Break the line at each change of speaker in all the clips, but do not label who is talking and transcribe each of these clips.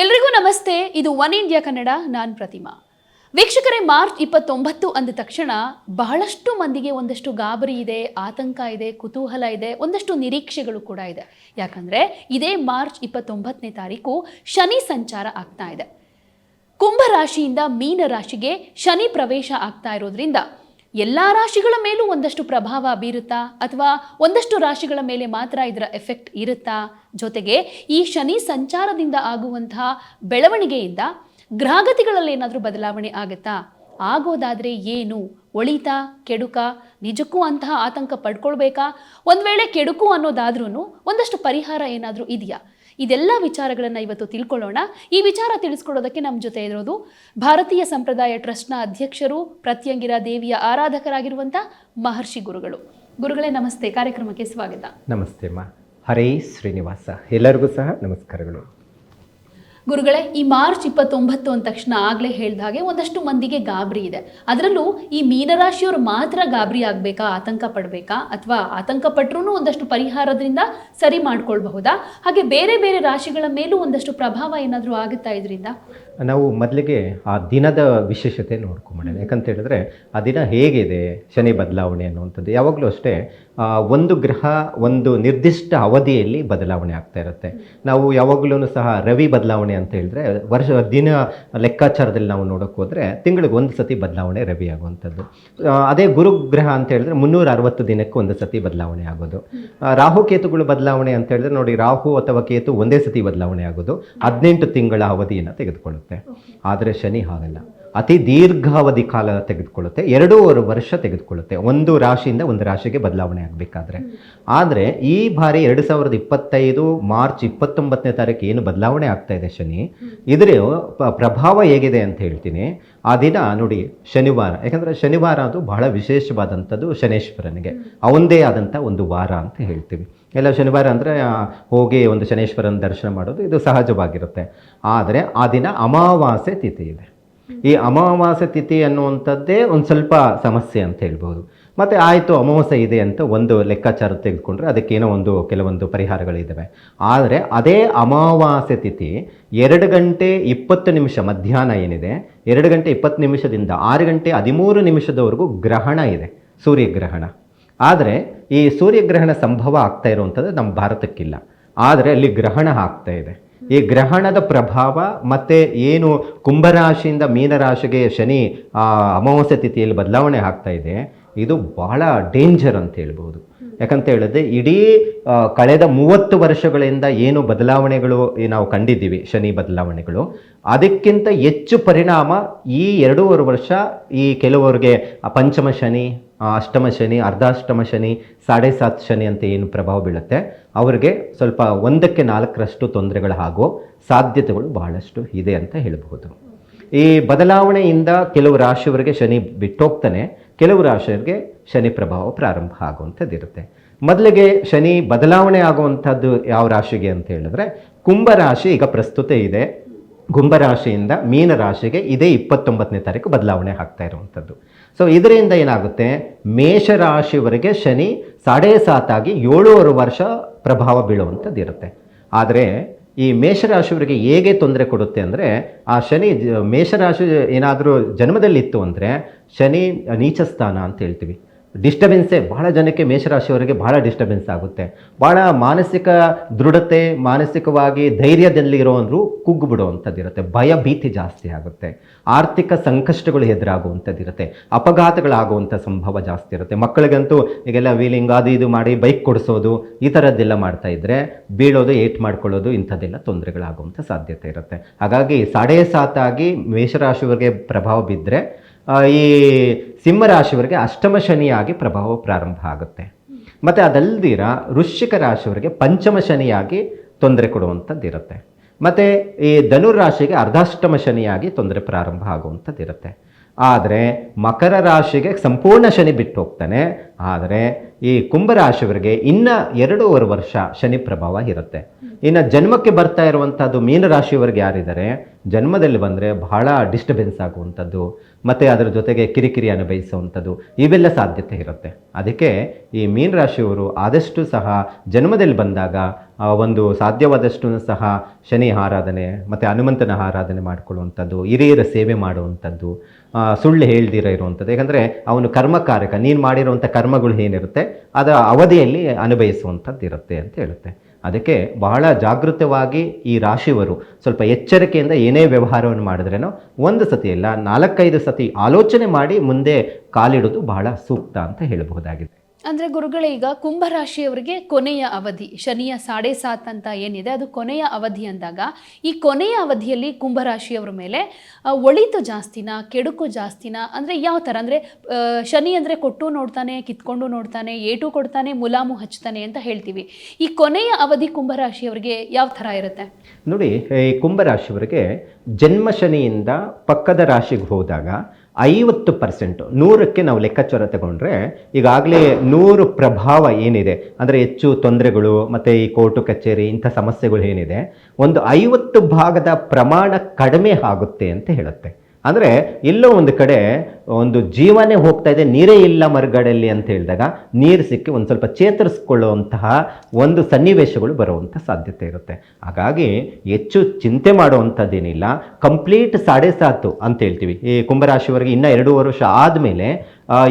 ಎಲ್ರಿಗೂ ನಮಸ್ತೆ. ಇದು ಒನ್ ಇಂಡಿಯಾ ಕನ್ನಡ, ನಾನು ಪ್ರತಿಮಾ. ವೀಕ್ಷಕರೇ, ಮಾರ್ಚ್ ಇಪ್ಪತ್ತೊಂಬತ್ತು ಅಂದ ತಕ್ಷಣ ಬಹಳಷ್ಟು ಮಂದಿಗೆ ಒಂದಷ್ಟು ಗಾಬರಿ ಇದೆ, ಆತಂಕ ಇದೆ, ಕುತೂಹಲ ಇದೆ, ಒಂದಷ್ಟು ನಿರೀಕ್ಷೆಗಳು ಕೂಡ ಇದೆ. ಯಾಕಂದ್ರೆ ಇದೇ ಮಾರ್ಚ್ ಇಪ್ಪತ್ತೊಂಬತ್ತನೇ ತಾರೀಕು ಶನಿ ಸಂಚಾರ ಆಗ್ತಾ ಇದೆ. ಕುಂಭ ರಾಶಿಯಿಂದ ಮೀನ ರಾಶಿಗೆ ಶನಿ ಪ್ರವೇಶ ಆಗ್ತಾ ಇರೋದ್ರಿಂದ ಎಲ್ಲ ರಾಶಿಗಳ ಮೇಲೂ ಒಂದಷ್ಟು ಪ್ರಭಾವ ಬೀರುತ್ತಾ ಅಥವಾ ಒಂದಷ್ಟು ರಾಶಿಗಳ ಮೇಲೆ ಮಾತ್ರ ಇದರ ಎಫೆಕ್ಟ್ ಇರುತ್ತಾ? ಜೊತೆಗೆ ಈ ಶನಿ ಸಂಚಾರದಿಂದ ಆಗುವಂತಹ ಬೆಳವಣಿಗೆಯಿಂದ ಗ್ರಹಗತಿಗಳಲ್ಲಿ ಏನಾದರೂ ಬದಲಾವಣೆ ಆಗುತ್ತಾ? ಆಗೋದಾದರೆ ಏನು? ಒಳಿತಾ? ಕೆಡುಕ? ನಿಜಕ್ಕೂ ಅಂತಹ ಆತಂಕ ಪಡ್ಕೊಳ್ಬೇಕಾ? ಒಂದು ವೇಳೆ ಕೆಡುಕು ಅನ್ನೋದಾದ್ರೂ ಒಂದಷ್ಟು ಪರಿಹಾರ ಏನಾದರೂ ಇದೆಯಾ? ಇದೆಲ್ಲ ವಿಚಾರಗಳನ್ನು ಇವತ್ತು ತಿಳ್ಕೊಳ್ಳೋಣ. ಈ ವಿಚಾರ ತಿಳಿಸ್ಕೊಡೋದಕ್ಕೆ ನಮ್ಮ ಜೊತೆ ಇರೋದು ಭಾರತೀಯ ಸಂಪ್ರದಾಯ ಟ್ರಸ್ಟ್ನ ಅಧ್ಯಕ್ಷರು ಪ್ರತ್ಯಂಗಿರ ದೇವಿಯ ಆರಾಧಕರಾಗಿರುವಂಥ ಮಹರ್ಷಿ ಗುರುಗಳು. ಗುರುಗಳೇ ನಮಸ್ತೆ. ಕಾರ್ಯಕ್ರಮಕ್ಕೆ ಸ್ವಾಗತ.
ನಮಸ್ತೆ ಅಮ್ಮ ಹರೇ ಶ್ರೀನಿವಾಸ. ಎಲ್ಲರಿಗೂ ಸಹ ನಮಸ್ಕಾರಗಳು.
ಗುರುಗಳೇ, ಈ ಮಾರ್ಚ್ ಇಪ್ಪತ್ತೊಂಬತ್ತು ಅಂದ ತಕ್ಷಣ ಆಗಲೇ ಹೇಳಿದ ಹಾಗೆ ಒಂದಷ್ಟು ಮಂದಿಗೆ ಗಾಬರಿ ಇದೆ. ಅದರಲ್ಲೂ ಈ ಮೀನರಾಶಿಯವರು ಮಾತ್ರ ಗಾಬರಿ ಆಗಬೇಕಾ, ಆತಂಕ ಪಡಬೇಕಾ? ಅಥವಾ ಆತಂಕ ಪಟ್ಟರೂ ಒಂದಷ್ಟು ಪರಿಹಾರದಿಂದ ಸರಿ ಮಾಡ್ಕೊಳ್ಬಹುದಾ? ಹಾಗೆ ಬೇರೆ ಬೇರೆ ರಾಶಿಗಳ ಮೇಲೂ ಒಂದಷ್ಟು ಪ್ರಭಾವ ಏನಾದರೂ ಆಗುತ್ತಾ ಇದರಿಂದ?
ನಾವು ಮೊದಲಿಗೆ ಆ ದಿನದ ವಿಶೇಷತೆ ನೋಡ್ಕೊಂಬಿಡೋಣ. ಯಾಕಂತ ಹೇಳಿದ್ರೆ, ಆ ದಿನ ಹೇಗಿದೆ, ಶನಿ ಬದಲಾವಣೆ ಅನ್ನುವಂಥದ್ದು ಯಾವಾಗಲೂ ಅಷ್ಟೇ ಒಂದು ಗ್ರಹ ಒಂದು ನಿರ್ದಿಷ್ಟ ಅವಧಿಯಲ್ಲಿ ಬದಲಾವಣೆ ಆಗ್ತಾ ಇರುತ್ತೆ. ನಾವು ಯಾವಾಗಲೂ ಸಹ ರವಿ ಬದಲಾವಣೆ ಅಂತ ಹೇಳಿದ್ರೆ ವರ್ಷ ದಿನ ಲೆಕ್ಕಾಚಾರದಲ್ಲಿ ನಾವು ನೋಡೋಕೆ ಹೋದರೆ ತಿಂಗಳಿಗೆ ಒಂದು ಸತಿ ಬದಲಾವಣೆ ರವಿ ಆಗುವಂಥದ್ದು. ಅದೇ ಗುರು ಗ್ರಹ ಅಂತ ಹೇಳಿದ್ರೆ ಮುನ್ನೂರ ಅರವತ್ತು ದಿನಕ್ಕೆ ಒಂದು ಸತಿ ಬದಲಾವಣೆ ಆಗೋದು. ರಾಹು ಕೇತುಗಳು ಬದಲಾವಣೆ ಅಂತ ಹೇಳಿದ್ರೆ ನೋಡಿ ರಾಹು ಅಥವಾ ಕೇತು ಒಂದೇ ಸತಿ ಬದಲಾವಣೆ ಆಗೋದು. ಹದಿನೆಂಟು ತಿಂಗಳ ಅವಧಿಯನ್ನು ತೆಗೆದುಕೊಳ್ಳುತ್ತೆ. ಆದರೆ ಶನಿ ಹಾಗಲ್ಲ. ಅತಿ ದೀರ್ಘಾವಧಿ ಕಾಲ ತೆಗೆದುಕೊಳ್ಳುತ್ತೆ, ಎರಡೂವರೆ ವರ್ಷ ತೆಗೆದುಕೊಳ್ಳುತ್ತೆ. ಒಂದು ರಾಶಿಯಿಂದ ಒಂದು ರಾಶಿಗೆ ಬದಲಾವಣೆ ಆಗಬೇಕಾದ್ರೆ. ಆದರೆ ಈ ಬಾರಿ ಎರಡು ಸಾವಿರದ ಇಪ್ಪತ್ತೈದು ಮಾರ್ಚ್ ಇಪ್ಪತ್ತೊಂಬತ್ತನೇ ತಾರೀಕು ಏನು ಬದಲಾವಣೆ ಆಗ್ತಾ ಇದೆ ಶನಿ. ಇದರ ಪ್ರಭಾವ ಹೇಗಿದೆ ಅಂತ ಹೇಳ್ತೀನಿ. ಆ ದಿನ ನೋಡಿ ಶನಿವಾರ, ಯಾಕಂದರೆ ಶನಿವಾರ ಅದು ಬಹಳ ವಿಶೇಷವಾದಂಥದ್ದು ಶನೇಶ್ವರನಿಗೆ. ಅವಂದೇ ಆದಂಥ ಒಂದು ವಾರ ಅಂತ ಹೇಳ್ತೀವಿ. ಎಲ್ಲ ಶನಿವಾರ ಅಂದರೆ ಹೋಗಿ ಒಂದು ಶನೇಶ್ವರನ ದರ್ಶನ ಮಾಡೋದು ಇದು ಸಹಜವಾಗಿರುತ್ತೆ. ಆದರೆ ಆ ದಿನ ಅಮಾವಾಸ್ಯೆ ತಿಥಿ ಇದೆ. ಈ ಅಮಾವಾಸ್ಯೆ ತಿಥಿ ಅನ್ನುವಂಥದ್ದೇ ಒಂದು ಸ್ವಲ್ಪ ಸಮಸ್ಯೆ ಅಂತ ಹೇಳ್ಬೋದು. ಮತ್ತು ಆಯಿತು, ಅಮಾವಾಸ್ಯೆ ಇದೆ ಅಂತ ಒಂದು ಲೆಕ್ಕಾಚಾರ ತೆಗೆದುಕೊಂಡ್ರೆ ಅದಕ್ಕೇನೋ ಒಂದು ಕೆಲವೊಂದು ಪರಿಹಾರಗಳಿದ್ದಾವೆ ಆದರೆ ಅದೇ ಅಮಾವಾಸ್ಯೆ ತಿಥಿ ಎರಡು ಗಂಟೆ ಇಪ್ಪತ್ತು ನಿಮಿಷ ಮಧ್ಯಾಹ್ನ ಏನಿದೆ, ಎರಡು ಗಂಟೆ ಇಪ್ಪತ್ತು ನಿಮಿಷದಿಂದ ಆರು ಗಂಟೆ ಹದಿಮೂರು ನಿಮಿಷದವರೆಗೂ ಗ್ರಹಣ ಇದೆ, ಸೂರ್ಯಗ್ರಹಣ. ಆದರೆ ಈ ಸೂರ್ಯಗ್ರಹಣ ಸಂಭವ ಆಗ್ತಾ ಇರುವಂಥದ್ದು ನಮ್ಮ ಭಾರತಕ್ಕಿಲ್ಲ. ಆದರೆ ಅಲ್ಲಿ ಗ್ರಹಣ ಆಗ್ತಾ ಇದೆ. ಈ ಗ್ರಹಣದ ಪ್ರಭಾವ ಮತ್ತು ಏನು ಕುಂಭರಾಶಿಯಿಂದ ಮೀನರಾಶಿಗೆ ಶನಿ ಆ, ಅಮಾವಾಸ್ಯೆ ತಿಥಿಯಲ್ಲಿ ಬದಲಾವಣೆ ಆಗ್ತಾ ಇದೆ ಇದು ಬಹಳ ಡೇಂಜರ್ ಅಂತ ಹೇಳ್ಬೋದು. ಯಾಕಂತ ಹೇಳಿದ್ರೆ ಇಡೀ ಕಳೆದ ಮೂವತ್ತು ವರ್ಷಗಳಿಂದ ಏನು ಬದಲಾವಣೆಗಳು ನಾವು ಕಂಡಿದ್ದೀವಿ ಶನಿ ಬದಲಾವಣೆಗಳು ಅದಕ್ಕಿಂತ ಹೆಚ್ಚು ಪರಿಣಾಮ ಈ ಎರಡೂವರೆ ವರ್ಷ ಈ ಕೆಲವರಿಗೆ ಪಂಚಮ ಶನಿ ಅಷ್ಟಮ ಶನಿ, ಅರ್ಧಾಷ್ಟಮ ಶನಿ ಸಾಡೆ ಸಾತ್ ಶನಿ ಅಂತ ಏನು ಪ್ರಭಾವ ಬೀಳುತ್ತೆ, ಅವರಿಗೆ ಸ್ವಲ್ಪ ಒಂದಕ್ಕೆ ನಾಲ್ಕರಷ್ಟು ತೊಂದರೆಗಳು ಆಗೋ ಸಾಧ್ಯತೆಗಳು ಬಹಳಷ್ಟು ಇದೆ ಅಂತ ಹೇಳಬಹುದು. ಈ ಬದಲಾವಣೆಯಿಂದ ಕೆಲವು ರಾಶಿಯವರಿಗೆ ಶನಿ ಬಿಟ್ಟೋಗ್ತಾನೆ, ಕೆಲವು ರಾಶಿಯವರಿಗೆ ಶನಿ ಪ್ರಭಾವ ಪ್ರಾರಂಭ ಆಗುವಂಥದ್ದು ಇರುತ್ತೆ ಮೊದಲಿಗೆ ಶನಿ ಬದಲಾವಣೆ ಆಗುವಂಥದ್ದು ಯಾವ ರಾಶಿಗೆ ಅಂತ ಹೇಳಿದ್ರೆ ಕುಂಭರಾಶಿ ಈಗ ಪ್ರಸ್ತುತ ಇದೆ. ಕುಂಭರಾಶಿಯಿಂದ ಮೀನ ರಾಶಿಗೆ ಇದೇ ಇಪ್ಪತ್ತೊಂಬತ್ತನೇ ತಾರೀಕು ಬದಲಾವಣೆ ಆಗ್ತಾ ಇರುವಂಥದ್ದು. ಸೊ ಇದರಿಂದ ಏನಾಗುತ್ತೆ? ಮೇಷರಾಶಿವರೆಗೆ ಶನಿ ಸಾಡೆ ಸಾತಾಗಿ ಏಳೂವರೆ ವರ್ಷ ಪ್ರಭಾವ ಬೀಳುವಂಥದ್ದು ಇರುತ್ತೆ ಆದರೆ ಈ ಮೇಷರಾಶಿಯವರಿಗೆ ಹೇಗೆ ತೊಂದರೆ ಕೊಡುತ್ತೆ ಅಂದರೆ, ಆ ಶನಿ ಮೇಷರಾಶಿ ಏನಾದರೂ ಜನ್ಮದಲ್ಲಿತ್ತು ಅಂದರೆ, ಶನಿ ನೀಚ ಸ್ಥಾನ ಅಂತ ಹೇಳ್ತೀವಿ. ಡಿಸ್ಟರ್ಬೆನ್ಸೇ ಬಹಳ ಜನಕ್ಕೆ ಮೇಷರಾಶಿಯವರಿಗೆ ಬಹಳ ಡಿಸ್ಟರ್ಬೆನ್ಸ್ ಆಗುತ್ತೆ. ಬಹಳ ಮಾನಸಿಕ ದೃಢತೆ, ಮಾನಸಿಕವಾಗಿ ಧೈರ್ಯದಲ್ಲಿ ಇರೋವಂದ್ರು ಕುಗ್ಗು ಬಿಡುವಂಥದ್ದಿರುತ್ತೆ. ಭಯ ಭೀತಿ ಜಾಸ್ತಿ ಆಗುತ್ತೆ. ಆರ್ಥಿಕ ಸಂಕಷ್ಟಗಳು ಎದುರಾಗುವಂಥದ್ದಿರುತ್ತೆ. ಅಪಘಾತಗಳಾಗುವಂಥ ಸಂಭವ ಜಾಸ್ತಿ ಇರುತ್ತೆ. ಮಕ್ಕಳಿಗಂತೂ ಈಗೆಲ್ಲ ವೀಲಿಂಗ್ ಅದು ಇದು ಮಾಡಿ ಬೈಕ್ ಕೊಡಿಸೋದು ಈ ಥರದ್ದೆಲ್ಲ ಮಾಡ್ತಾ ಇದ್ದರೆ ಬೀಳೋದು, ಏಟ್ ಮಾಡ್ಕೊಳ್ಳೋದು ಇಂಥದ್ದೆಲ್ಲ ತೊಂದರೆಗಳಾಗುವಂಥ ಸಾಧ್ಯತೆ ಇರುತ್ತೆ. ಹಾಗಾಗಿ ಸಾಡೇ ಸಾತಾಗಿ ಮೇಷರಾಶಿಯವರಿಗೆ ಪ್ರಭಾವ ಬಿದ್ದರೆ ಈ ಸಿಂಹರಾಶಿಯವರಿಗೆ ಅಷ್ಟಮ ಶನಿಯಾಗಿ ಪ್ರಭಾವ ಪ್ರಾರಂಭ ಆಗುತ್ತೆ. ಮತ್ತು ಅದಲ್ದಿರ ವೃಶ್ಚಿಕ ರಾಶಿಯವರಿಗೆ ಪಂಚಮ ಶನಿಯಾಗಿ ತೊಂದರೆ ಕೊಡುವಂಥದ್ದು ಇರುತ್ತೆ ಮತ್ತು ಈ ಧನುರಾಶಿಗೆ ಅರ್ಧಾಷ್ಟಮ ಶನಿಯಾಗಿ ತೊಂದರೆ ಪ್ರಾರಂಭ ಆಗುವಂಥದ್ದು ಇರುತ್ತೆ ಆದರೆ ಮಕರ ರಾಶಿಗೆ ಸಂಪೂರ್ಣ ಶನಿ ಬಿಟ್ಟು ಹೋಗ್ತಾನೆ ಆದರೆ ಈ ಕುಂಭರಾಶಿಯವರಿಗೆ ಇನ್ನ ಎರಡೂವರೆ ವರ್ಷ ಶನಿ ಪ್ರಭಾವ ಇರುತ್ತೆ. ಇನ್ನು ಜನ್ಮಕ್ಕೆ ಬರ್ತಾ ಇರುವಂಥದ್ದು ಮೀನರಾಶಿಯವರಿಗೆ ಯಾರಿದ್ದಾರೆ? ಜನ್ಮದಲ್ಲಿ ಬಂದರೆ ಬಹಳ ಡಿಸ್ಟರ್ಬೆನ್ಸ್ ಆಗುವಂಥದ್ದು ಮತ್ತು ಅದರ ಜೊತೆಗೆ ಕಿರಿಕಿರಿ ಅನುಭವಿಸುವಂಥದ್ದು ಇವೆಲ್ಲ ಸಾಧ್ಯತೆ ಇರುತ್ತೆ. ಅದಕ್ಕೆ ಈ ಮೀನರಾಶಿಯವರು ಆದಷ್ಟು ಸಹ ಜನ್ಮದಲ್ಲಿ ಬಂದಾಗ ಒಂದು ಸಾಧ್ಯವಾದಷ್ಟು ಸಹ ಶನಿ ಆರಾಧನೆ, ಮತ್ತು ಹನುಮಂತನ ಆರಾಧನೆ ಮಾಡಿಕೊಳ್ಳುವಂಥದ್ದು ಹಿರಿಯರ ಸೇವೆ ಮಾಡುವಂಥದ್ದು ಸುಳ್ಳು ಹೇಳ್ದಿರ ಇರುವಂಥದ್ದು. ಯಾಕಂದರೆ ಅವನು ಕರ್ಮಕಾರಕ, ನೀನು ಮಾಡಿರುವಂಥ ಕರ್ಮಗಳು ಏನಿರುತ್ತೆ ಅದರ ಅವಧಿಯಲ್ಲಿ ಅನುಭವಿಸುವಂಥದ್ದು ಇರುತ್ತೆ ಅಂತ ಹೇಳುತ್ತೆ. ಅದಕ್ಕೆ ಬಹಳ ಜಾಗೃತವಾಗಿ ಈ ರಾಶಿಯವರು ಸ್ವಲ್ಪ ಎಚ್ಚರಿಕೆಯಿಂದ ಏನೇ ವ್ಯವಹಾರವನ್ನು ಮಾಡಿದ್ರೇನೋ, ಒಂದು ಸತಿ ಇಲ್ಲ ನಾಲ್ಕೈದು ಸತಿ ಆಲೋಚನೆ ಮಾಡಿ ಮುಂದೆ ಕಾಲಿಡೋದು ಬಹಳ ಸೂಕ್ತ ಅಂತ ಹೇಳಬಹುದಾಗಿದೆ.
ಅಂದ್ರೆ ಗುರುಗಳೇ, ಈಗ ಕುಂಭರಾಶಿಯವರಿಗೆ ಕೊನೆಯ ಅವಧಿ, ಶನಿಯ ಸಾಡೆ ಸಾತ್ ಅಂತ ಏನಿದೆ, ಅದು ಕೊನೆಯ ಅವಧಿ ಅಂದಾಗ, ಈ ಕೊನೆಯ ಅವಧಿಯಲ್ಲಿ ಕುಂಭರಾಶಿಯವರ ಮೇಲೆ ಒಳಿತು ಜಾಸ್ತಿನಾ, ಕೆಡುಕು ಜಾಸ್ತಿನಾ, ಅಂದ್ರೆ ಯಾವ ಥರ ಅಂದ್ರೆ ಶನಿ ಅಂದ್ರೆ ಕೊಟ್ಟು ನೋಡ್ತಾನೆ, ಕಿತ್ಕೊಂಡು ನೋಡ್ತಾನೆ, ಏಟು ಕೊಡ್ತಾನೆ, ಮುಲಾಮು ಹಚ್ತಾನೆ ಅಂತ ಹೇಳ್ತೀವಿ. ಈ ಕೊನೆಯ ಅವಧಿ ಕುಂಭರಾಶಿಯವರಿಗೆ ಯಾವ ಥರ ಇರುತ್ತೆ?
ನೋಡಿ, ಈ ಕುಂಭರಾಶಿಯವರಿಗೆ ಜನ್ಮ ಶನಿಯಿಂದ ಪಕ್ಕದ ರಾಶಿಗೆ ಹೋದಾಗ ಐವತ್ತು ಪರ್ಸೆಂಟ್. ನೂರಕ್ಕೆ ನಾವು ಲೆಕ್ಕಾಚಾರ ತಗೊಂಡ್ರೆ ಈಗಾಗಲೇ ನೂರು ಪ್ರಭಾವ ಏನಿದೆ? ಅಂದರೆ ಹೆಚ್ಚು ತೊಂದರೆಗಳು, ಮತ್ತು ಈ ಕೋರ್ಟು ಕಚೇರಿ ಇಂಥ ಸಮಸ್ಯೆಗಳು ಏನಿದೆ? ಒಂದು ಐವತ್ತು ಭಾಗದ ಪ್ರಮಾಣ ಕಡಿಮೆ ಆಗುತ್ತೆ ಅಂತ ಹೇಳುತ್ತೆ. ಅಂದರೆ ಎಲ್ಲೋ ಒಂದು ಕಡೆ ಒಂದು ಜೀವನೇ ಹೋಗ್ತಾ ಇದೆ, ನೀರೇ ಇಲ್ಲ ಮರಗಡೆಯಲ್ಲಿ ಅಂತ ಹೇಳಿದಾಗ ನೀರು ಸಿಕ್ಕಿ ಒಂದು ಸ್ವಲ್ಪ ಚೇತರಿಸ್ಕೊಳ್ಳುವಂತಹ ಒಂದು ಸನ್ನಿವೇಶಗಳು ಬರುವಂಥ ಸಾಧ್ಯತೆ ಇರುತ್ತೆ. ಹಾಗಾಗಿ ಹೆಚ್ಚು ಚಿಂತೆ ಮಾಡುವಂಥದ್ದೇನಿಲ್ಲ ಕಂಪ್ಲೀಟ್ ಸಾಡೆ ಸಾತು ಅಂತ ಹೇಳ್ತೀವಿ. ಈ ಕುಂಭರಾಶಿವರೆಗೆ ಇನ್ನೂ ಎರಡೂವರೆ ವರ್ಷ ಆದಮೇಲೆ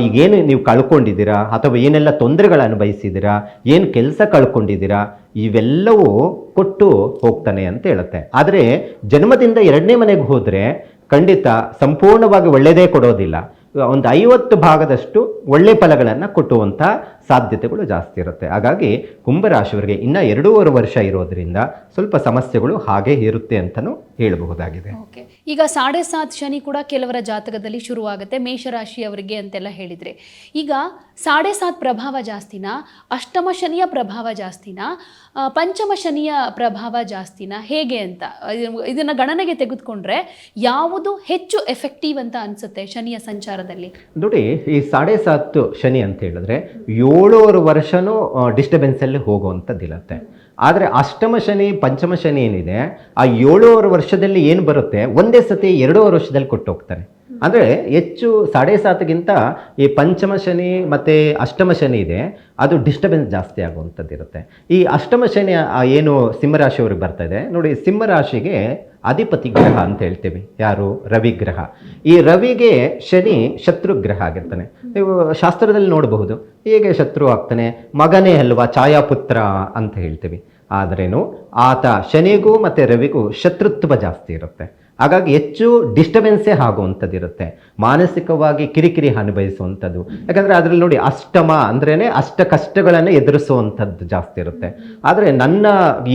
ಈಗೇನು ನೀವು ಕಳ್ಕೊಂಡಿದ್ದೀರಾ ಅಥವಾ ಏನೆಲ್ಲ ತೊಂದರೆಗಳು ಅನುಭವಿಸಿದ್ದೀರಾ, ಏನು ಕೆಲಸ ಕಳ್ಕೊಂಡಿದ್ದೀರಾ, ಇವೆಲ್ಲವೂ ಕೊಟ್ಟು ಹೋಗ್ತಾನೆ ಅಂತ ಹೇಳುತ್ತೆ. ಆದರೆ ಜನ್ಮದಿಂದ ಎರಡನೇ ಮನೆಗೆ ಹೋದರೆ ಖಂಡಿತ ಸಂಪೂರ್ಣವಾಗಿ ಒಳ್ಳೆಯದೇ ಕೊಡೋದಿಲ್ಲ. ಒಂದು ಐವತ್ತು ಭಾಗದಷ್ಟು ಒಳ್ಳೆ ಫಲಗಳನ್ನು ಕೊಟ್ಟುವಂಥ ಸಾಧ್ಯತೆಗಳು ಜಾಸ್ತಿ ಇರುತ್ತೆ. ಹಾಗಾಗಿ ಕುಂಭರಾಶಿಯವರಿಗೆ ಇನ್ನು ಎರಡೂವರೆ ವರ್ಷ ಇರೋದ್ರಿಂದ ಸ್ವಲ್ಪ ಸಮಸ್ಯೆಗಳು ಹಾಗೆ ಇರುತ್ತೆ ಅಂತಲೂ ಹೇಳಬಹುದಾಗಿದೆ.
ಓಕೆ. ಈಗ ಸಾಡೆ ಸಾತ್ ಶನಿ ಕೂಡ ಕೆಲವರ ಜಾತಕದಲ್ಲಿ ಶುರುವಾಗುತ್ತೆ ಮೇಷರಾಶಿಯವರಿಗೆ ಅಂತೆಲ್ಲ ಹೇಳಿದ್ರೆ. ಈಗ ಸಾಡೆ ಸಾತ್ ಪ್ರಭಾವ ಜಾಸ್ತಿನಾ ಅಷ್ಟಮ ಶನಿಯ ಪ್ರಭಾವ ಜಾಸ್ತಿನಾ ಪಂಚಮ ಶನಿಯ ಪ್ರಭಾವ ಜಾಸ್ತಿನಾ ಹೇಗೆ ಅಂತ? ಇದನ್ನು ಇದನ್ನ ಗಣನೆಗೆ ತೆಗೆದುಕೊಂಡ್ರೆ ಯಾವುದು ಹೆಚ್ಚು ಎಫೆಕ್ಟಿವ್ ಅಂತ ಅನ್ಸುತ್ತೆ ಶನಿಯ ಸಂಚಾರದಲ್ಲಿ?
ನೋಡಿ ಈ ಸಾಡೆ ಸಾತ್ ಶನಿ ಅಂತ ಹೇಳಿದ್ರೆ ಏಳೂವರೆ ವರ್ಷನೂ ಡಿಸ್ಟರ್ಬೆನ್ಸಲ್ಲಿ ಹೋಗುವಂಥದ್ದಿರುತ್ತೆ. ಆದರೆ ಅಷ್ಟಮ ಶನಿ, ಪಂಚಮ ಶನಿ ಏನಿದೆ, ಆ ಏಳೂವರೆ ವರ್ಷದಲ್ಲಿ ಏನು ಬರುತ್ತೆ? ಒಂದೇ ಸತಿ ಎರಡೂವರೆ ವರ್ಷದಲ್ಲಿ ಕೊಟ್ಟು ಹೋಗ್ತಾನೆ ಅಂದರೆ ಹೆಚ್ಚು, ಸಾಡೆ ಸಾತಗಿಂತ ಈ ಪಂಚಮ ಶನಿ ಮತ್ತು ಅಷ್ಟಮ ಶನಿ ಇದೆ. ಅದು ಡಿಸ್ಟರ್ಬೆನ್ಸ್ ಜಾಸ್ತಿ ಆಗುವಂಥದ್ದು ಇರುತ್ತೆ. ಈ ಅಷ್ಟಮ ಶನಿ ಏನು ಬರ್ತಾ ಇದೆ, ನೋಡಿ ಸಿಂಹರಾಶಿಗೆ ಅಧಿಪತಿ ಗ್ರಹ ಅಂತ ಹೇಳ್ತೀವಿ. ಯಾರು? ರವಿ ಗ್ರಹ. ಈ ರವಿಗೆ ಶನಿ ಶತ್ರು ಗ್ರಹ ಆಗಿರ್ತಾನೆ. ನೀವು ಶಾಸ್ತ್ರದಲ್ಲಿ ನೋಡಬಹುದು. ಹೇಗೆ ಶತ್ರು ಆಗ್ತಾನೆ? ಮಗನೇ ಅಲ್ವಾ? ಛಾಯಾಪುತ್ರ ಅಂತ ಹೇಳ್ತೀವಿ. ಆದ್ರೇನು, ಆತ ಶನಿಗೂ ಮತ್ತು ರವಿಗೂ ಶತ್ರುತ್ವ ಜಾಸ್ತಿ ಇರುತ್ತೆ. ಹಾಗಾಗಿ ಹೆಚ್ಚು ಡಿಸ್ಟರ್ಬೆನ್ಸೇ ಆಗುವಂಥದ್ದು ಇರುತ್ತೆ ಮಾನಸಿಕವಾಗಿ ಕಿರಿಕಿರಿ ಅನುಭವಿಸುವಂಥದ್ದು. ಯಾಕಂದರೆ ಅದರಲ್ಲಿ ನೋಡಿ ಅಷ್ಟಮ ಅಂದ್ರೇ ಅಷ್ಟ ಕಷ್ಟಗಳನ್ನು ಎದುರಿಸುವಂಥದ್ದು ಜಾಸ್ತಿ ಇರುತ್ತೆ. ಆದರೆ ನನ್ನ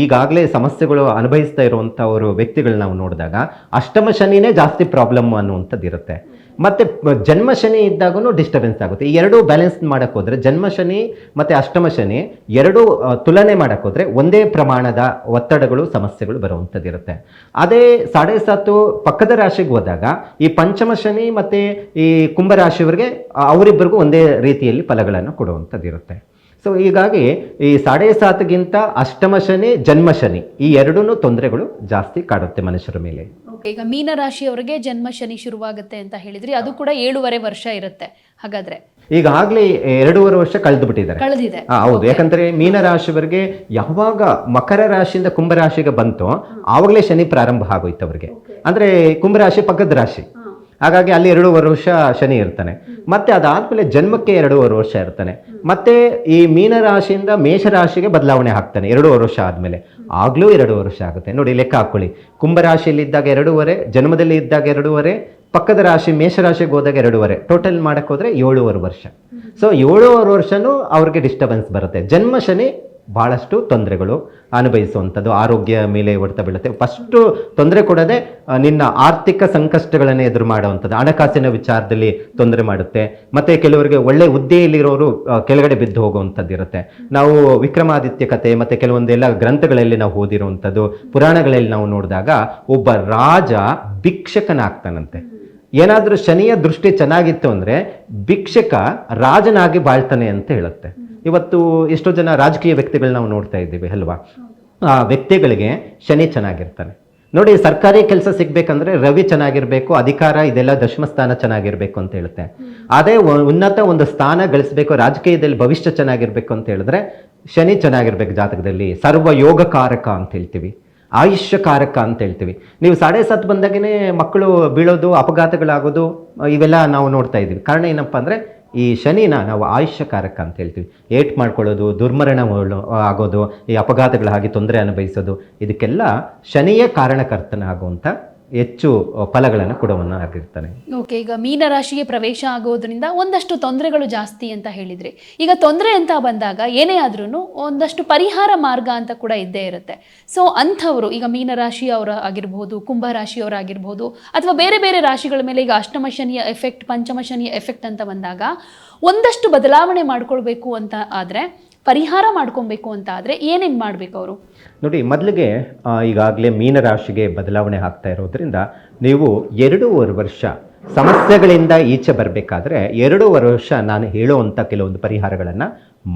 ಈಗಾಗಲೇ ಸಮಸ್ಯೆಗಳು ಅನುಭವಿಸ್ತಾ ಇರುವಂಥವರು ವ್ಯಕ್ತಿಗಳು ನಾವು ನೋಡಿದಾಗ ಅಷ್ಟಮ ಶನಿನೇ ಜಾಸ್ತಿ ಪ್ರಾಬ್ಲಮ್ ಅನ್ನುವಂಥದ್ದು ಇರುತ್ತೆ ಮತ್ತೆ ಜನ್ಮ ಶನಿ ಇದ್ದಾಗೂ ಡಿಸ್ಟರ್ಬೆನ್ಸ್ ಆಗುತ್ತೆ. ಈ ಎರಡೂ ಬ್ಯಾಲೆನ್ಸ್ ಮಾಡಕ್ಕೆ ಹೋದ್ರೆ ಜನ್ಮ ಶನಿ ಮತ್ತೆ ಅಷ್ಟಮ ಶನಿ ಎರಡೂ ತುಲನೆ ಮಾಡೋಕ್ಕೋದ್ರೆ ಒಂದೇ ಪ್ರಮಾಣದ ಒತ್ತಡಗಳು ಸಮಸ್ಯೆಗಳು ಬರುವಂಥದ್ದು ಇರುತ್ತೆ. ಅದೇ ಸಾಡೆ ಸಾತು ಪಕ್ಕದ ರಾಶಿಗೆ ಹೋದಾಗ ಈ ಪಂಚಮ ಶನಿ ಮತ್ತೆ ಈ ಕುಂಭ ರಾಶಿಯವರಿಗೆ ಆ, ಅವರಿಬ್ಬರಿಗೂ ಒಂದೇ ರೀತಿಯಲ್ಲಿ ಫಲಗಳನ್ನು ಕೊಡುವಂಥದ್ದಿರುತ್ತೆ ಸೊ ಹೀಗಾಗಿ ಈ ಸಾಡೆ ಸಾತಿಗಿಂತ ಅಷ್ಟಮ ಶನಿ ಜನ್ಮ ಶನಿ ಈ ಎರಡೂ ತೊಂದರೆಗಳು ಜಾಸ್ತಿ ಕಾಡುತ್ತೆ ಮನುಷ್ಯರ ಮೇಲೆ.
ಈಗ ಮೀನರಾಶಿಯವರಿಗೆ ಜನ್ಮ ಶನಿ ಶುರುವಾಗುತ್ತೆ ಅಂತ ಹೇಳಿದ್ರಿ. ಅದು ಕೂಡ ಏಳುವರೆ ವರ್ಷ ಇರುತ್ತೆ. ಹಾಗಾದ್ರೆ
ಈಗಾಗಲೇ ಎರಡೂವರೆ ವರ್ಷ ಕಳೆದು ಬಿಟ್ಟಿದ್ದಾರೆ
ಕಳೆದಿದೆ
ಹೌದು. ಯಾಕಂದ್ರೆ ಮೀನರಾಶಿಯವರಿಗೆ ಯಾವಾಗ ಮಕರ ರಾಶಿಯಿಂದ ಕುಂಭರಾಶಿಗೆ ಬಂತೋ ಆವಾಗಲೇ ಶನಿ ಪ್ರಾರಂಭ ಆಗೋಯ್ತು ಅವರಿಗೆ. ಅಂದ್ರೆ ಕುಂಭರಾಶಿ ಪಕ್ಕದ ರಾಶಿ. ಹಾಗಾಗಿ ಅಲ್ಲಿ ಎರಡೂವರೆ ವರ್ಷ ಶನಿ ಇರ್ತಾನೆ. ಮತ್ತೆ ಅದಾದ್ಮೇಲೆ ಜನ್ಮಕ್ಕೆ ಎರಡೂವರೆ ವರ್ಷ ಇರ್ತಾನೆ. ಮತ್ತೆ ಈ ಮೀನರಾಶಿಯಿಂದ ಮೇಷರಾಶಿಗೆ ಬದಲಾವಣೆ ಆಗ್ತಾನೆ. ಎರಡೂವರೆ ವರ್ಷ ಆದ್ಮೇಲೆ. ಆಗ್ಲೂ ಎರಡೂವರೆ ವರ್ಷ ಆಗುತ್ತೆ. ನೋಡಿ, ಲೆಕ್ಕ ಹಾಕೊಳ್ಳಿ. ಕುಂಭರಾಶಿಯಲ್ಲಿ ಇದ್ದಾಗ ಎರಡೂವರೆ, ಜನ್ಮದಲ್ಲಿ ಇದ್ದಾಗ ಎರಡೂವರೆ, ಪಕ್ಕದ ರಾಶಿ ಮೇಷರಾಶಿಗೆ ಹೋದಾಗ ಎರಡೂವರೆ. ಟೋಟಲ್ ಮಾಡೋಕ್ಕೋದ್ರೆ ಏಳೂವರೆ ವರ್ಷ. ಸೊ ಏಳುವರೆ ವರ್ಷನೂ ಅವ್ರಿಗೆ ಡಿಸ್ಟರ್ಬೆನ್ಸ್ ಬರುತ್ತೆ. ಜನ್ಮ ಶನಿ ಬಹಳಷ್ಟು ತೊಂದರೆಗಳು ಅನುಭವಿಸುವಂಥದ್ದು. ಆರೋಗ್ಯ ಮೇಲೆ ಹೊಡೆತ ಬೀಳುತ್ತೆ. ಫಸ್ಟು ತೊಂದರೆ ಕೊಡದೆ ನಿನ್ನ ಆರ್ಥಿಕ ಸಂಕಷ್ಟಗಳನ್ನು ಎದುರು ಮಾಡುವಂಥದ್ದು. ಹಣಕಾಸಿನ ವಿಚಾರದಲ್ಲಿ ತೊಂದರೆ ಮಾಡುತ್ತೆ. ಮತ್ತು ಕೆಲವರಿಗೆ ಒಳ್ಳೆ ಹುದ್ದೆಯಲ್ಲಿರೋರು ಕೆಳಗಡೆ ಬಿದ್ದು ಹೋಗುವಂಥದ್ದು ಇರುತ್ತೆ. ನಾವು ವಿಕ್ರಮಾದಿತ್ಯ ಕಥೆ ಮತ್ತು ಕೆಲವೊಂದೆಲ್ಲ ಗ್ರಂಥಗಳಲ್ಲಿ ನಾವು ಓದಿರುವಂಥದ್ದು, ಪುರಾಣಗಳಲ್ಲಿ ನಾವು ನೋಡಿದಾಗ ಒಬ್ಬ ರಾಜ ಭಿಕ್ಷಕನಾಗ್ತಾನಂತೆ. ಏನಾದರೂ ಶನಿಯ ದೃಷ್ಟಿ ಚೆನ್ನಾಗಿತ್ತು ಅಂದರೆ ಭಿಕ್ಷಕ ರಾಜನಾಗಿ ಬಾಳ್ತಾನೆ ಅಂತ ಹೇಳುತ್ತೆ. ಇವತ್ತು ಎಷ್ಟೋ ಜನ ರಾಜಕೀಯ ವ್ಯಕ್ತಿಗಳು ನಾವು ನೋಡ್ತಾ ಇದ್ದೀವಿ, ಅಲ್ವಾ? ಆ ವ್ಯಕ್ತಿಗಳಿಗೆ ಶನಿ ಚೆನ್ನಾಗಿರ್ತಾನೆ. ನೋಡಿ, ಸರ್ಕಾರಿ ಕೆಲಸ ಸಿಗ್ಬೇಕಂದ್ರೆ ರವಿ ಚೆನ್ನಾಗಿರ್ಬೇಕು, ಅಧಿಕಾರ ಇದೆಲ್ಲ ದಶಮ ಸ್ಥಾನ ಚೆನ್ನಾಗಿರ್ಬೇಕು ಅಂತ ಹೇಳುತ್ತೆ. ಅದೇ ಉನ್ನತ ಒಂದು ಸ್ಥಾನ ಗಳಿಸ್ಬೇಕು, ರಾಜಕೀಯದಲ್ಲಿ ಭವಿಷ್ಯ ಚೆನ್ನಾಗಿರ್ಬೇಕು ಅಂತ ಹೇಳಿದ್ರೆ ಶನಿ ಚೆನ್ನಾಗಿರ್ಬೇಕು ಜಾತಕದಲ್ಲಿ. ಸರ್ವ ಯೋಗಕಾರಕ ಅಂತ ಹೇಳ್ತೀವಿ. ಆಯುಷ್ಯಕಾರಕ ಅಂತ ಹೇಳ್ತೀವಿ. ನೀವು ಸಾಡೆ ಸತ್ತು ಬಂದಾಗೇ ಮಕ್ಕಳು ಬೀಳೋದು, ಅಪಘಾತಗಳಾಗೋದು, ಇವೆಲ್ಲ ನಾವು ನೋಡ್ತಾ ಇದ್ದೀವಿ. ಕಾರಣ ಏನಪ್ಪ ಅಂದರೆ, ಈ ಶನಿನ ನಾವು ಆಯುಷ್ಯಕಾರಕ ಅಂತ ಹೇಳ್ತೀವಿ. ಏಟ್ ಮಾಡ್ಕೊಳ್ಳೋದು, ದುರ್ಮರಣ ಆಗೋದು, ಈ ಅಪಘಾತಗಳಾಗಿ ತೊಂದರೆ ಅನುಭವಿಸೋದು, ಇದಕ್ಕೆಲ್ಲ ಶನಿಯೇ ಕಾರಣಕರ್ತನಾಗುವಂಥ ಹೆಚ್ಚು ಫಲಗಳನ್ನು ಕೊಡುವನ್ನ ಹಾಕಿರ್ತಾನೆ
ಓಕೆ, ಈಗ ಮೀನರಾಶಿಗೆ ಪ್ರವೇಶ ಆಗೋದ್ರಿಂದ ಒಂದಷ್ಟು ತೊಂದರೆಗಳು ಜಾಸ್ತಿ ಅಂತ ಹೇಳಿದ್ರಿ. ಈಗ ತೊಂದರೆ ಅಂತ ಬಂದಾಗ ಏನೇ ಆದ್ರೂ ಒಂದಷ್ಟು ಪರಿಹಾರ ಮಾರ್ಗ ಅಂತ ಕೂಡ ಇದ್ದೇ ಇರುತ್ತೆ. ಸೊ, ಅಂಥವರು, ಈಗ ಮೀನರಾಶಿಯವರ ಆಗಿರ್ಬೋದು ಕುಂಭರಾಶಿಯವರಾಗಿರ್ಬೋದು ಅಥವಾ ಬೇರೆ ಬೇರೆ ರಾಶಿಗಳ ಮೇಲೆ ಈಗ ಅಷ್ಟಮ ಶನಿಯ ಎಫೆಕ್ಟ್ ಪಂಚಮ ಶನಿಯ ಎಫೆಕ್ಟ್ ಅಂತ ಬಂದಾಗ ಒಂದಷ್ಟು ಬದಲಾವಣೆ ಮಾಡ್ಕೊಳ್ಬೇಕು ಅಂತ ಆದರೆ ಪರಿಹಾರ ಮಾಡ್ಕೊಬೇಕು ಅಂತ ಆದರೆ ಏನೇನು ಮಾಡಬೇಕು ಅವರು?
ನೋಡಿ, ಮೊದಲಿಗೆ ಈಗಾಗಲೇ ಮೀನರಾಶಿಗೆ ಬದಲಾವಣೆ ಆಗ್ತಾ ಇರೋದ್ರಿಂದ ನೀವು ಎರಡೂವರೆ ವರ್ಷ ಸಮಸ್ಯೆಗಳಿಂದ ಈಚೆ ಬರಬೇಕಾದ್ರೆ ಎರಡೂವರೆ ವರ್ಷ ನಾನು ಹೇಳುವಂಥ ಕೆಲವೊಂದು ಪರಿಹಾರಗಳನ್ನು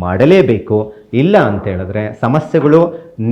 ಮಾಡಲೇಬೇಕು. ಇಲ್ಲ ಅಂತ ಹೇಳಿದ್ರೆ ಸಮಸ್ಯೆಗಳು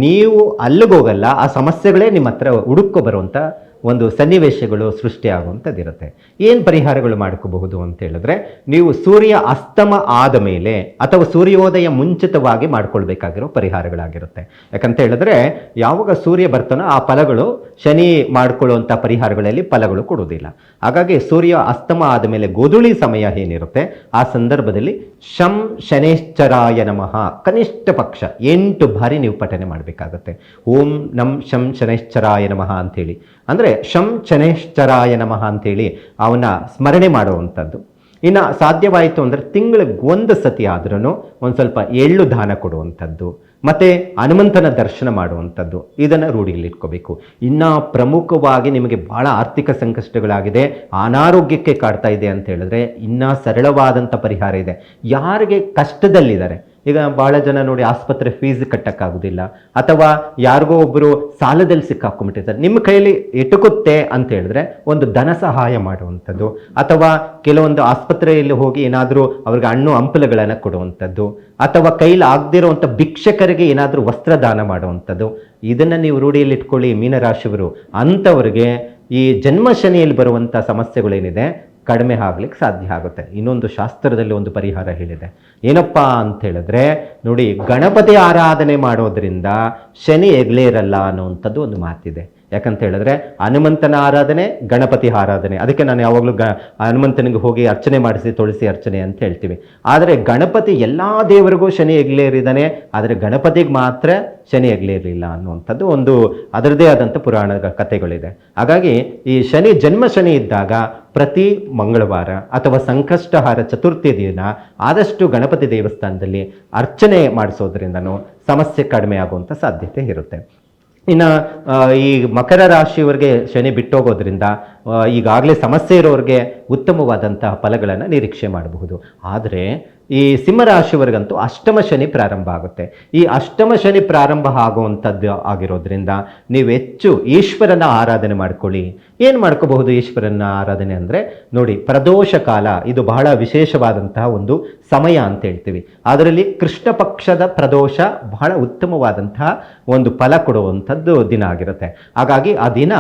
ನೀವು ಅಲ್ಲಿಗೋಗಲ್ಲ ಆ ಸಮಸ್ಯೆಗಳೇ ನಿಮ್ಮ ಹತ್ರ ಹುಡುಕೋ ಬರುವಂಥ ಒಂದು ಸನ್ನಿವೇಶಗಳು ಸೃಷ್ಟಿಯಾಗುವಂಥದ್ದಿರುತ್ತೆ. ಏನು ಪರಿಹಾರಗಳು ಮಾಡ್ಕೋಬಹುದು ಅಂತ ಹೇಳಿದ್ರೆ, ನೀವು ಸೂರ್ಯ ಅಸ್ತಮ ಆದ ಮೇಲೆ ಅಥವಾ ಸೂರ್ಯೋದಯ ಮುಂಚಿತವಾಗಿ ಮಾಡ್ಕೊಳ್ಬೇಕಾಗಿರೋ ಪರಿಹಾರಗಳಾಗಿರುತ್ತೆ. ಯಾಕಂತ ಹೇಳಿದ್ರೆ, ಯಾವಾಗ ಸೂರ್ಯ ಬರ್ತಾನೋ ಆ ಫಲಗಳು ಶನಿ ಮಾಡ್ಕೊಳ್ಳುವಂಥ ಪರಿಹಾರಗಳಲ್ಲಿ ಫಲಗಳು ಕೊಡುವುದಿಲ್ಲ. ಹಾಗಾಗಿ ಸೂರ್ಯ ಅಸ್ತಮ ಆದ ಮೇಲೆ ಗೋಧುಳಿ ಸಮಯ ಏನಿರುತ್ತೆ, ಆ ಸಂದರ್ಭದಲ್ಲಿ ಶಂ ಶನೇಶ್ಚರಾಯ ನಮಃ, ಕನಿಷ್ಠ ಪಕ್ಷ, ಎಂಟು ಬಾರಿ ನೀವು ಪಠನೆ ಮಾಡಬೇಕಾಗತ್ತೆ. ಓಂ ನಂ ಶಂ ಶನೇಶ್ಚರಾಯ ನಮಃ ಅಂತೇಳಿ ಅಂದರೆ ಶಂ ಚನೇಶ್ಚರಾಯ ನಮಃ ಅಂತೇಳಿ ಅವನ ಸ್ಮರಣೆ ಮಾಡುವಂಥದ್ದು. ಇನ್ನು ಸಾಧ್ಯವಾಯಿತು ಅಂದರೆ ತಿಂಗಳಿಗೆ ಒಂದು ಸತಿ ಆದ್ರೂ ಒಂದು ಸ್ವಲ್ಪ ಎಳ್ಳು ದಾನ ಕೊಡುವಂಥದ್ದು, ಮತ್ತು ಹನುಮಂತನ ದರ್ಶನ ಮಾಡುವಂಥದ್ದು, ಇದನ್ನು ರೂಢಿಯಲ್ಲಿ ಇಟ್ಕೋಬೇಕು. ಇನ್ನು ಪ್ರಮುಖವಾಗಿ ನಿಮಗೆ ಭಾಳ ಆರ್ಥಿಕ ಸಂಕಷ್ಟಗಳಾಗಿದೆ, ಅನಾರೋಗ್ಯಕ್ಕೆ ಕಾಡ್ತಾ ಇದೆ ಅಂತ ಹೇಳಿದ್ರೆ ಇನ್ನೂ ಸರಳವಾದಂಥ ಪರಿಹಾರ ಇದೆ. ಯಾರಿಗೆ ಕಷ್ಟದಲ್ಲಿದ್ದಾರೆ ಈಗ ಭಾಳ ಜನ ನೋಡಿ ಆಸ್ಪತ್ರೆ ಫೀಸ್ ಕಟ್ಟಕ್ಕಾಗೋದಿಲ್ಲ. ಅಥವಾ ಯಾರಿಗೋ ಒಬ್ಬರು ಸಾಲದಲ್ಲಿ ಸಿಕ್ಕಾಕೊಂಡ್ಬಿಟ್ಟಿರ್ತಾರೆ ನಿಮ್ಮ ಕೈಯಲ್ಲಿ ಎಟುಕುತ್ತೆ ಅಂತ ಹೇಳಿದ್ರೆ ಒಂದು ಧನ ಸಹಾಯ ಮಾಡುವಂಥದ್ದು. ಅಥವಾ ಕೆಲವೊಂದು ಆಸ್ಪತ್ರೆಯಲ್ಲಿ ಹೋಗಿ ಏನಾದರೂ ಅವ್ರಿಗೆ ಹಣ್ಣು ಹಂಪಲುಗಳನ್ನು ಕೊಡುವಂಥದ್ದು. ಅಥವಾ ಕೈಲಿ ಆಗದಿರುವಂಥ ಭಿಕ್ಷಕರಿಗೆ ಏನಾದರೂ ವಸ್ತ್ರದಾನ ಮಾಡುವಂಥದ್ದು. ಇದನ್ನು ನೀವು ರೂಢಿಯಲ್ಲಿ ಇಟ್ಕೊಳ್ಳಿ. ಮೀನರಾಶಿಯವರು, ಅಂಥವ್ರಿಗೆ ಈ ಜನ್ಮ ಶನಿಯಲ್ಲಿ ಬರುವಂಥ ಸಮಸ್ಯೆಗಳೇನಿದೆ ಕಡಿಮೆ ಆಗ್ಲಿಕ್ಕೆ ಸಾಧ್ಯ ಆಗುತ್ತೆ. ಇನ್ನೊಂದು ಶಾಸ್ತ್ರದಲ್ಲಿ ಒಂದು ಪರಿಹಾರ ಹೇಳಿದೆ. ಏನಪ್ಪ ಅಂತ ಹೇಳಿದ್ರೆ, ನೋಡಿ, ಗಣಪತಿ ಆರಾಧನೆ ಮಾಡೋದ್ರಿಂದ ಶನಿ ಎಗ್ಲೇ ಇರಲ್ಲ ಅನ್ನುವಂಥದ್ದು ಒಂದು ಮಾತಿದೆ. ಯಾಕಂತ ಹೇಳಿದ್ರೆ, ಹನುಮಂತನ ಆರಾಧನೆ, ಗಣಪತಿ ಆರಾಧನೆ. ಅದಕ್ಕೆ ನಾನು ಯಾವಾಗಲೂ ಗ, ಹನುಮಂತನಿಗೆ ಹೋಗಿ ಅರ್ಚನೆ ಮಾಡಿಸಿ, ತುಳಸಿ ಅರ್ಚನೆ ಅಂತ ಹೇಳ್ತೀವಿ. ಆದರೆ ಗಣಪತಿ ಎಲ್ಲ ದೇವರಿಗೂ ಶನಿ ಎಗ್ಲೇರಿದ್ದಾನೆ, ಆದರೆ ಗಣಪತಿಗೆ ಮಾತ್ರ ಶನಿ ಎಗ್ಲೇರಲಿಲ್ಲ ಅನ್ನುವಂಥದ್ದು ಒಂದು ಅದರದೇ ಆದಂಥ ಪುರಾಣದ ಕಥೆಗಳಿದೆ. ಹಾಗಾಗಿ ಈ ಶನಿ ಜನ್ಮ ಶನಿ ಇದ್ದಾಗ ಪ್ರತಿ ಮಂಗಳವಾರ ಅಥವಾ ಸಂಕಷ್ಟಹಾರ ಚತುರ್ಥಿ ದಿನ ಆದಷ್ಟು ಗಣಪತಿ ದೇವಸ್ಥಾನದಲ್ಲಿ ಅರ್ಚನೆ ಮಾಡಿಸೋದ್ರಿಂದನೂ ಸಮಸ್ಯೆ ಕಡಿಮೆ ಆಗುವಂಥ ಸಾಧ್ಯತೆ ಇರುತ್ತೆ. ಇನ್ನು ಈ ಮಕರ ರಾಶಿಯವರಿಗೆ ಶನಿ ಬಿಟ್ಟೋಗೋದ್ರಿಂದ ಈಗಾಗಲೇ ಸಮಸ್ಯೆ ಇರೋರಿಗೆ ಉತ್ತಮವಾದಂತಹ ಫಲಗಳನ್ನು ನಿರೀಕ್ಷೆ ಮಾಡಬಹುದು. ಆದರೆ ಈ ಸಿಂಹರಾಶಿಯವರಿಗಂತೂ ಅಷ್ಟಮ ಶನಿ ಪ್ರಾರಂಭ ಆಗುತ್ತೆ. ಈ ಅಷ್ಟಮ ಶನಿ ಪ್ರಾರಂಭ ಆಗುವಂಥದ್ದು ಆಗಿರೋದ್ರಿಂದ ನೀವು ಹೆಚ್ಚು ಈಶ್ವರನ ಆರಾಧನೆ ಮಾಡ್ಕೊಳ್ಳಿ. ಏನು ಮಾಡ್ಕೋಬಹುದು ಈಶ್ವರನ ಆರಾಧನೆ ಅಂದರೆ? ನೋಡಿ, ಪ್ರದೋಷ ಕಾಲ ಇದು ಬಹಳ ವಿಶೇಷವಾದಂತಹ ಒಂದು ಸಮಯ ಅಂತ ಹೇಳ್ತೀವಿ. ಅದರಲ್ಲಿ ಕೃಷ್ಣ ಪಕ್ಷದ ಪ್ರದೋಷ ಬಹಳ ಉತ್ತಮವಾದಂತಹ ಒಂದು ಫಲ ಕೊಡುವಂಥದ್ದು ದಿನ ಆಗಿರುತ್ತೆ. ಹಾಗಾಗಿ ಆ ದಿನ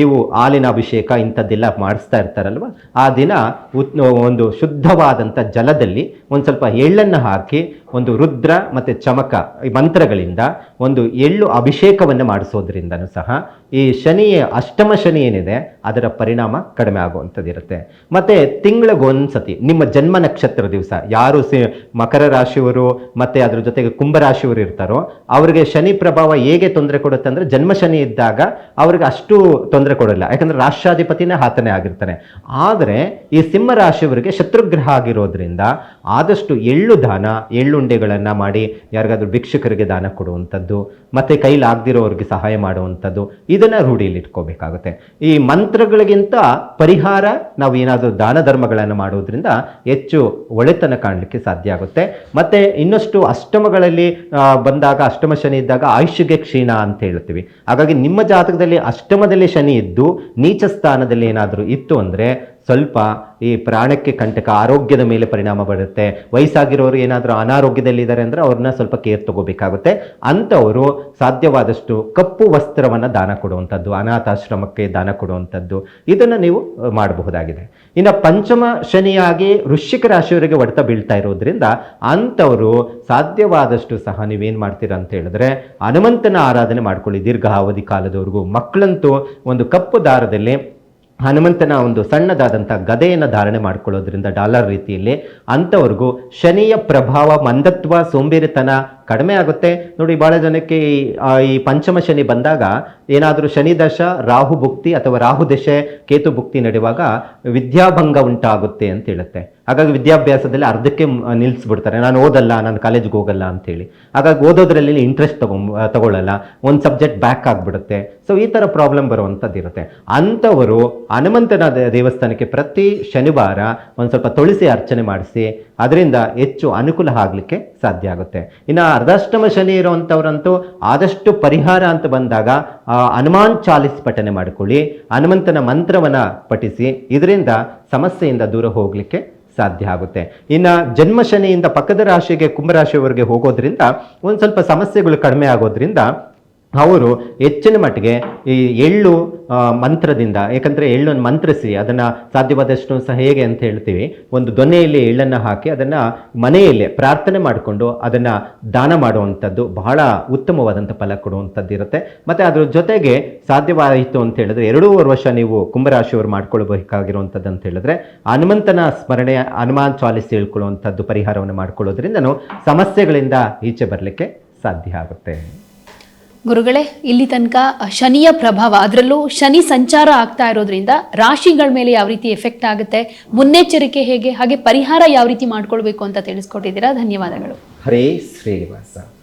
ನೀವು ಹಾಲಿನ ಅಭಿಷೇಕ ಇಂಥದ್ದೆಲ್ಲ ಮಾಡಿಸ್ತಾ ಇರ್ತಾರಲ್ವ? ಆ ದಿನ ಒಂದು ಶುದ್ಧವಾದಂಥ ಜಲದಲ್ಲಿ ಒಂದು ಸ್ವಲ್ಪ ಎಳ್ಳನ್ನು ಹಾಕಿ ಒಂದು ರುದ್ರ ಮತ್ತು ಚಮಕ ಈ ಮಂತ್ರಗಳಿಂದ ಒಂದು ಎಳ್ಳು ಅಭಿಷೇಕವನ್ನು ಮಾಡಿಸೋದ್ರಿಂದನೂ ಸಹ ಈ ಶನಿಯ ಅಷ್ಟಮ ಶನಿ ಏನಿದೆ, ಅದರ ಪರಿಣಾಮ ಕಡಿಮೆ ಆಗುವಂಥದ್ದಿರುತ್ತೆ. ಮತ್ತು ತಿಂಗಳಿಗೊಂದ್ಸತಿ, ನಿಮ್ಮ ಜನ್ಮ ನಕ್ಷತ್ರ ದಿವಸ, ಯಾರು ಸಿ ಮಕರ ರಾಶಿಯವರು ಮತ್ತು ಅದ್ರ ಜೊತೆಗೆ ಕುಂಭರಾಶಿಯವರು ಇರ್ತಾರೋ, ಅವರಿಗೆ ಶನಿ ಪ್ರಭಾವ ಹೇಗೆ ತೊಂದರೆ ಕೊಡುತ್ತೆ ಅಂದರೆ ಜನ್ಮ ಶನಿ ಇದ್ದಾಗ ಅವ್ರಿಗೆ ಅಷ್ಟು ತೊಂದರೆ ಕೊಡಲ್ಲ. ಯಾಕಂದ್ರೆ ರಾಷ್ಟ್ರಾಧಿಪತಿನೇ ಆತನೇ ಆಗಿರ್ತಾನೆ. ಆದರೆ ಈ ಸಿಂಹ ರಾಶಿಯವರಿಗೆ ಶತ್ರುಗ್ರಹ ಆಗಿರೋದ್ರಿಂದ ಆದಷ್ಟು ಎಳ್ಳು ದಾನ ಎಳ್ಳುಂಡೆಗಳನ್ನು ಮಾಡಿ ಯಾರಿಗಾದ್ರೂ ಭಿಕ್ಷುಕರಿಗೆ ದಾನ ಕೊಡುವಂಥದ್ದು, ಮತ್ತು ಕೈಲಾಗದಿರೋರಿಗೆ ಸಹಾಯ ಮಾಡುವಂಥದ್ದು, ಇದನ್ನು ರೂಢಿಯಲ್ಲಿ ಇಟ್ಕೋಬೇಕಾಗುತ್ತೆ. ಈ ಮಂತ್ರಗಳಿಗಿಂತ ಪರಿಹಾರ ನಾವು ಏನಾದರೂ ದಾನ ಧರ್ಮಗಳನ್ನು ಮಾಡೋದ್ರಿಂದ ಹೆಚ್ಚು ಒಳೆತನ ಕಾಣಲಿಕ್ಕೆ ಸಾಧ್ಯ ಆಗುತ್ತೆ. ಮತ್ತು ಇನ್ನಷ್ಟು ಅಷ್ಟಮಗಳಲ್ಲಿ ಬಂದಾಗ, ಅಷ್ಟಮ ಶನಿ ಇದ್ದಾಗ ಆಯುಷ್ಯಗೆ ಕ್ಷೀಣ ಅಂತ ಹೇಳ್ತೀವಿ. ಹಾಗಾಗಿ ನಿಮ್ಮ ಜಾತಕದಲ್ಲಿ ಅಷ್ಟಮದಲ್ಲಿ ಶನಿ ಇದ್ದು ನೀಚ ಸ್ಥಾನದಲ್ಲಿ ಏನಾದರೂ ಇತ್ತು ಅಂದರೆ ಸ್ವಲ್ಪ ಈ ಪ್ರಾಣಕ್ಕೆ ಕಂಟಕ ಆರೋಗ್ಯದ ಮೇಲೆ ಪರಿಣಾಮ ಬರುತ್ತೆ. ವಯಸ್ಸಾಗಿರೋರು ಏನಾದರೂ ಅನಾರೋಗ್ಯದಲ್ಲಿದ್ದಾರೆ ಅಂದರೆ ಅವ್ರನ್ನ ಸ್ವಲ್ಪ ಕೇರ್ ತಗೋಬೇಕಾಗುತ್ತೆ. ಅಂಥವರು ಸಾಧ್ಯವಾದಷ್ಟು ಕಪ್ಪು ವಸ್ತ್ರವನ್ನು ದಾನ ಕೊಡುವಂಥದ್ದು, ಅನಾಥಾಶ್ರಮಕ್ಕೆ ದಾನ ಕೊಡುವಂಥದ್ದು, ಇದನ್ನು ನೀವು ಮಾಡಬಹುದಾಗಿದೆ. ಇನ್ನು ಪಂಚಮ ಶನಿಯಾಗಿ ವೃಶ್ಚಿಕ ರಾಶಿಯವರಿಗೆ ಹೊಡೆತ ಬೀಳ್ತಾ ಇರೋದ್ರಿಂದ ಅಂಥವರು ಸಾಧ್ಯವಾದಷ್ಟು ಸಹ ನೀವೇನು ಮಾಡ್ತೀರಾ ಅಂತ ಹೇಳಿದ್ರೆ ಹನುಮಂತನ ಆರಾಧನೆ ಮಾಡ್ಕೊಳ್ಳಿ. ದೀರ್ಘಾವಧಿ ಕಾಲದವರೆಗೂ ಮಕ್ಕಳಂತೂ ಒಂದು ಕಪ್ಪು ದಾರದಲ್ಲಿ ಹನುಮಂತನ ಒಂದು ಸಣ್ಣದಾದಂಥ ಗದೆಯನ್ನು ಧಾರಣೆ ಮಾಡ್ಕೊಳ್ಳೋದ್ರಿಂದ ಡಾಲರ್ ರೀತಿಯಲ್ಲಿ ಅಂಥವ್ರಿಗೂ ಶನಿಯ ಪ್ರಭಾವ ಮಂದತ್ವ ಸೋಂಬೇರಿತನ ಕಡಿಮೆ ಆಗುತ್ತೆ. ನೋಡಿ ಭಾಳ ಜನಕ್ಕೆ ಈ ಪಂಚಮ ಶನಿ ಬಂದಾಗ ಏನಾದರೂ ಶನಿ ದಶ, ರಾಹು ಭುಕ್ತಿ ಅಥವಾ ರಾಹು ದಶೆ, ಕೇತು ಭುಕ್ತಿ ನಡೆಯುವಾಗ ವಿದ್ಯಾಭಂಗ ಉಂಟಾಗುತ್ತೆ ಅಂತ ಹೇಳುತ್ತೆ. ಹಾಗಾಗಿ ವಿದ್ಯಾಭ್ಯಾಸದಲ್ಲಿ ಅರ್ಧಕ್ಕೆ ನಿಲ್ಲಿಸ್ಬಿಡ್ತಾರೆ ನಾನು ಓದಲ್ಲ, ನಾನು ಕಾಲೇಜ್ಗೆ ಹೋಗಲ್ಲ ಅಂತೇಳಿ ಹಾಗಾಗಿ ಓದೋದ್ರಲ್ಲಿ ಇಂಟ್ರೆಸ್ಟ್ ತಗೊಂಬ ತಗೊಳ್ಳಲ್ಲ. ಒಂದು ಸಬ್ಜೆಕ್ಟ್ ಬ್ಯಾಕ್ ಆಗಿಬಿಡುತ್ತೆ. ಸೊ ಈ ಥರ ಪ್ರಾಬ್ಲಮ್ ಬರುವಂಥದ್ದು ಇರುತ್ತೆ ಅಂಥವರು ಹನುಮಂತನ ದೇವಸ್ಥಾನಕ್ಕೆ ಪ್ರತಿ ಶನಿವಾರ ಒಂದು ಸ್ವಲ್ಪ ತುಳಸಿ ಅರ್ಚನೆ ಮಾಡಿಸಿ ಅದರಿಂದ ಹೆಚ್ಚು ಅನುಕೂಲ ಆಗಲಿಕ್ಕೆ ಸಾಧ್ಯ ಆಗುತ್ತೆ. ಇನ್ನು ಅರ್ಧಾಷ್ಟಮ ಶನಿ ಇರುವಂಥವ್ರಂತೂ ಆದಷ್ಟು ಪರಿಹಾರ ಅಂತ ಬಂದಾಗ ಹನುಮಾನ್ ಚಾಲಿಸ್ ಪಠನೆ ಮಾಡಿಕೊಳ್ಳಿ, ಹನುಮಂತನ ಮಂತ್ರವನ್ನು ಪಠಿಸಿ, ಇದರಿಂದ ಸಮಸ್ಯೆಯಿಂದ ದೂರ ಹೋಗಲಿಕ್ಕೆ ಸಾಧ್ಯ ಆಗುತ್ತೆ. ಇನ್ನು ಜನ್ಮ ಶನಿಯಿಂದ ಪಕ್ಕದ ರಾಶಿಗೆ ಕುಂಭರಾಶಿಯವರೆಗೆ ಹೋಗೋದ್ರಿಂದ, ಒಂದು ಸ್ವಲ್ಪ ಸಮಸ್ಯೆಗಳು ಕಡಿಮೆ ಆಗೋದ್ರಿಂದ ಅವರು ಹೆಚ್ಚಿನ ಮಟ್ಟಿಗೆ ಈ ಎಳ್ಳು ಮಂತ್ರದಿಂದ ಯಾಕಂದರೆ ಎಳ್ಳನ್ನು ಮಂತ್ರಿಸಿ, ಅದನ್ನು ಸಾಧ್ಯವಾದಷ್ಟು ಸಹ ಹೇಗೆ ಅಂತ ಹೇಳ್ತೀವಿ, ಒಂದು ದೊನ್ನೆಯಲ್ಲಿ ಎಳ್ಳನ್ನು ಹಾಕಿ ಅದನ್ನು ಮನೆಯಲ್ಲೇ ಪ್ರಾರ್ಥನೆ ಮಾಡಿಕೊಂಡು ಅದನ್ನು ದಾನ ಮಾಡುವಂಥದ್ದು ಬಹಳ ಉತ್ತಮವಾದಂಥ ಫಲ ಕೊಡುವಂಥದ್ದು ಇರುತ್ತೆ. ಮತ್ತು ಅದ್ರ ಜೊತೆಗೆ ಸಾಧ್ಯವಾಯಿತು ಅಂತ ಹೇಳಿದ್ರೆ, ಎರಡೂವರೆ ವರ್ಷ ನೀವು ಕುಂಭರಾಶಿಯವರು ಮಾಡ್ಕೊಳ್ಬೇಕಾಗಿರುವಂಥದ್ದು ಅಂತ ಹೇಳಿದ್ರೆ, ಹನುಮಂತನ ಸ್ಮರಣೆ, ಹನುಮಾನ್ ಚಾಲಿಸಿ ಹೇಳ್ಕೊಳ್ಳುವಂಥದ್ದು ಪರಿಹಾರವನ್ನು ಮಾಡಿಕೊಳ್ಳೋದ್ರಿಂದ ಸಮಸ್ಯೆಗಳಿಂದ ಈಚೆ ಬರಲಿಕ್ಕೆ ಸಾಧ್ಯ ಆಗುತ್ತೆ.
ಗುರುಗಳೇ, ಇಲ್ಲಿ ತನಕ ಶನಿಯ ಪ್ರಭಾವ, ಅದರಲ್ಲೂ ಶನಿ ಸಂಚಾರ ಆಗ್ತಾ ಇರೋದ್ರಿಂದ ರಾಶಿಗಳ ಮೇಲೆ ಯಾವ ರೀತಿ ಎಫೆಕ್ಟ್ ಆಗುತ್ತೆ, ಮುನ್ನೆಚ್ಚರಿಕೆ ಹೇಗೆ, ಹಾಗೆ ಪರಿಹಾರ ಯಾವ ರೀತಿ ಮಾಡ್ಕೊಳ್ಬೇಕು ಅಂತ ತಿಳಿಸ್ಕೊಟ್ಟಿದ್ದೀರಾ? ಧನ್ಯವಾದಗಳು.
ಹರೇ ಶ್ರೀನಿವಾಸ.